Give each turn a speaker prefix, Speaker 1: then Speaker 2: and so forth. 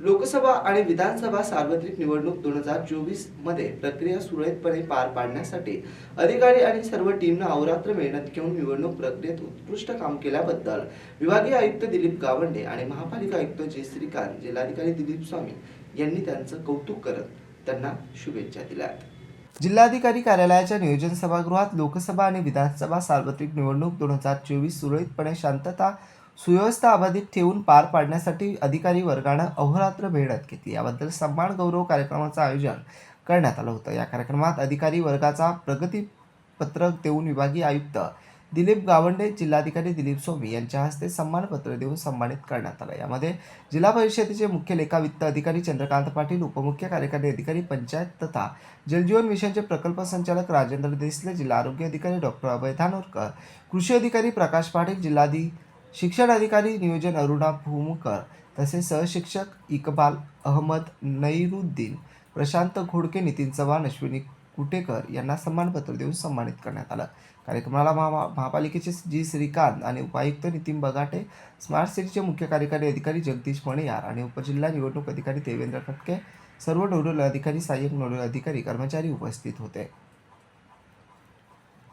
Speaker 1: लोकसभा आणि विधानसभा सार्वत्रिक निवडणूक दोन हजार चोवीसमध्ये प्रक्रिया सुरळीतपणे पार पाडण्यासाठी अधिकारी आणि सर्व टीमनं अहोरात्र मेहनत घेऊन निवडणूक प्रक्रियेत उत्कृष्ट काम केल्याबद्दल विभागीय आयुक्त दिलीप गावंडे आणि महापालिका आयुक्त जे श्रीकांत जिल्हाधिकारी दिलीप स्वामी यांनी त्यांचं कौतुक करत त्यांना शुभेच्छा दिल्यात. जिल्हाधिकारी कार्यालयाच्या नियोजन सभागृहात लोकसभा आणि विधानसभा सार्वत्रिक निवडणूक दोन हजार चोवीस सुरळीतपणे शांतता सुव्यवस्था अबाधित ठेवून पार पाडण्यासाठी अधिकारी वर्गानं अहोरात्र मेहनत घेतली. याबद्दल सन्मान गौरव कार्यक्रमाचं आयोजन करण्यात आलं होतं. या कार्यक्रमात अधिकारी वर्गाचा प्रगतीपत्रक देऊन विभागीय आयुक्त दिलीप गावंडे जिल्हाधिकारी दिलीप स्वामी यांच्या हस्ते सन्मानपत्र देऊन सन्मानित करण्यात आलं. यामध्ये जिल्हा परिषदेचे मुख्य लेखा वित्त अधिकारी चंद्रकांत पाटील उपमुख्य कार्यकारी अधिकारी पंचायत तथा जलजीवन मिशनचे प्रकल्प संचालक राजेंद्र देसले जिल्हा आरोग्य अधिकारी डॉक्टर अभय धानोरकर कृषी अधिकारी प्रकाश पाटील जिल्हाधी शिक्षण अधिकारी नियोजन अरुणा भूमकर तसेच सहशिक्षक इकबाल अहमद नैरुद्दीन प्रशांत घोडके नितीन चव्हाण अश्विनी कुटेकर यांना सन्मानपत्र देऊन सन्मानित करण्यात आलं. कार्यक्रमाला महा महापालिकेचे जी श्रीकांत आणि उपायुक्त नितीन बगाटे स्मार्ट सिटीचे मुख्य कार्यकारी अधिकारी जगदीश मणियार आणि उपजिल्हा निवडणूक अधिकारी देवेंद्र खटके सर्व नोडल अधिकारी सहाय्यक नोडल अधिकारी कर्मचारी उपस्थित होते.